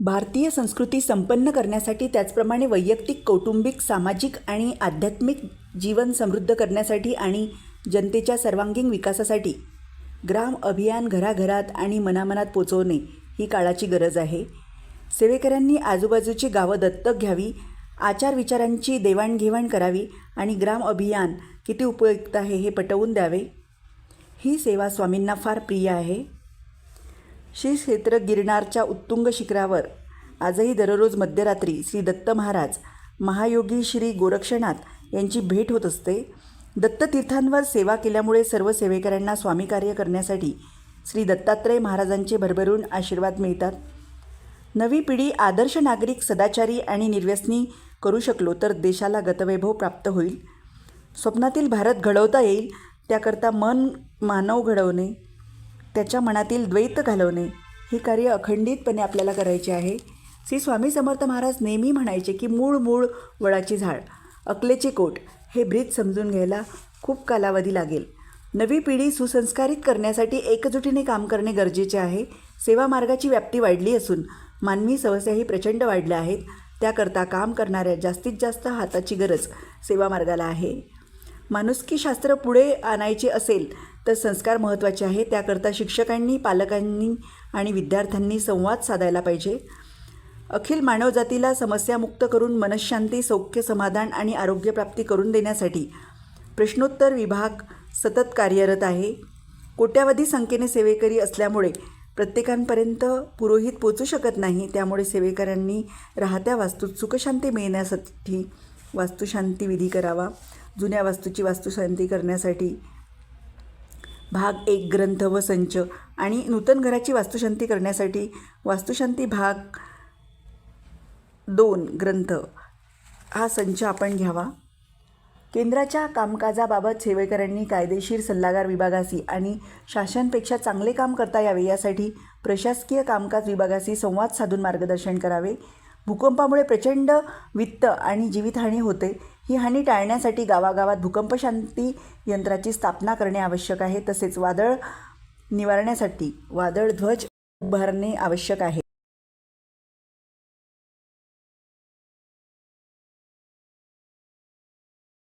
भारतीय संस्कृती संपन्न करण्यासाठी त्याचप्रमाणे वैयक्तिक कौटुंबिक सामाजिक आणि आध्यात्मिक जीवन समृद्ध करण्यासाठी आणि जनतेच्या सर्वांगीण विकासासाठी ग्राम अभियान घराघरात आणि मनामनात पोचवणे ही काळाची गरज आहे. सेवेकऱ्यांनी आजूबाजूची गावं दत्तक घ्यावी आचार विचारांची देवाणघेवाण करावी आणि ग्राम अभियान किती उपयुक्त आहे हे पटवून द्यावे. ही सेवा स्वामींना फार प्रिय आहे. श्री क्षेत्र गिरनारच्या उत्तुंग शिखरावर. आजही दररोज मध्यरात्री श्री दत्त महाराज महायोगी श्री गोरक्षनाथ यांची भेट होत असते. दत्ततीर्थांवर सेवा केल्यामुळे सर्व सेवेकऱ्यांना स्वामी कार्य करण्यासाठी श्री दत्तात्रय महाराजांचे भरभरून आशीर्वाद मिळतात. नवी पिढी आदर्श नागरिक सदाचारी आणि निर्व्यसनी करू शकलो तर देशाला गतवैभव प्राप्त होईल. स्वप्नातील भारत घडवता येईल त्याकरता मन मानव घडवणे त्याच्या मनातील द्वैत घालवणे हे कार्य अखंडितपणे आपल्याला करायचे आहे. श्री स्वामी समर्थ महाराज नेहमी म्हणायचे की मूळ मूळ वडाची झाड अकलेचे कोट हे ब्रीद समजून घ्यायला खूप कालावधी लागेल. नवी पिढी सुसंस्कारित करण्यासाठी एकजुटीने काम करणे गरजेचे आहे. सेवा मार्गाची व्याप्ती वाढली असून मानवी समस्याही प्रचंड वाढल्या आहेत. त्याकरता काम करणाऱ्या जास्तीत जास्त हाताची गरज सेवा मार्गाला आहे. माणुसकी शास्त्र पुढे आणायचे असेल तर संस्कार महत्त्वाचे आहे त्याकरता शिक्षकांनी पालकांनी आणि विद्यार्थ्यांनी संवाद साधायला पाहिजे. अखिल मानवजातीला समस्यामुक्त करून मनशांती सौख्य समाधान आणि आरोग्यप्राप्ती करून देण्यासाठी प्रश्नोत्तर विभाग सतत कार्यरत आहे. कोट्यावधी संख्येने सेवेकरी असल्यामुळे प्रत्येकांपर्यंत पुरोहित पोचू शकत नाही. त्यामुळे सेवेकऱ्यांनी राहत्या वास्तूत सुखशांती मिळण्यासाठी वास्तुशांती विधी करावा. जुन्या वास्तूची वास्तुशांती करण्यासाठी भाग एक ग्रंथ व संच आणि नूतन घराची वास्तुशांती करण्यासाठी वास्तुशांती भाग दोन ग्रंथ. हा संच आपण घ्यावा. केंद्राच्या कामकाजाबाबत सेवेकरांनी कायदेशीर सल्लागार विभागाशी आणि शासनपेक्षा चांगले काम करता यावे यासाठी प्रशासकीय कामकाज विभागाशी संवाद साधून मार्गदर्शन करावे. भूकंपामुळे प्रचंड वित्त आणि जीवितहानी होते. ही हानी टाळण्यासाठी गावागावात भूकंपशांती यंत्राची स्थापना करणे आवश्यक आहे. तसेच वादळ निवारण्यासाठी वादळ ध्वज उभारणे आवश्यक आहे.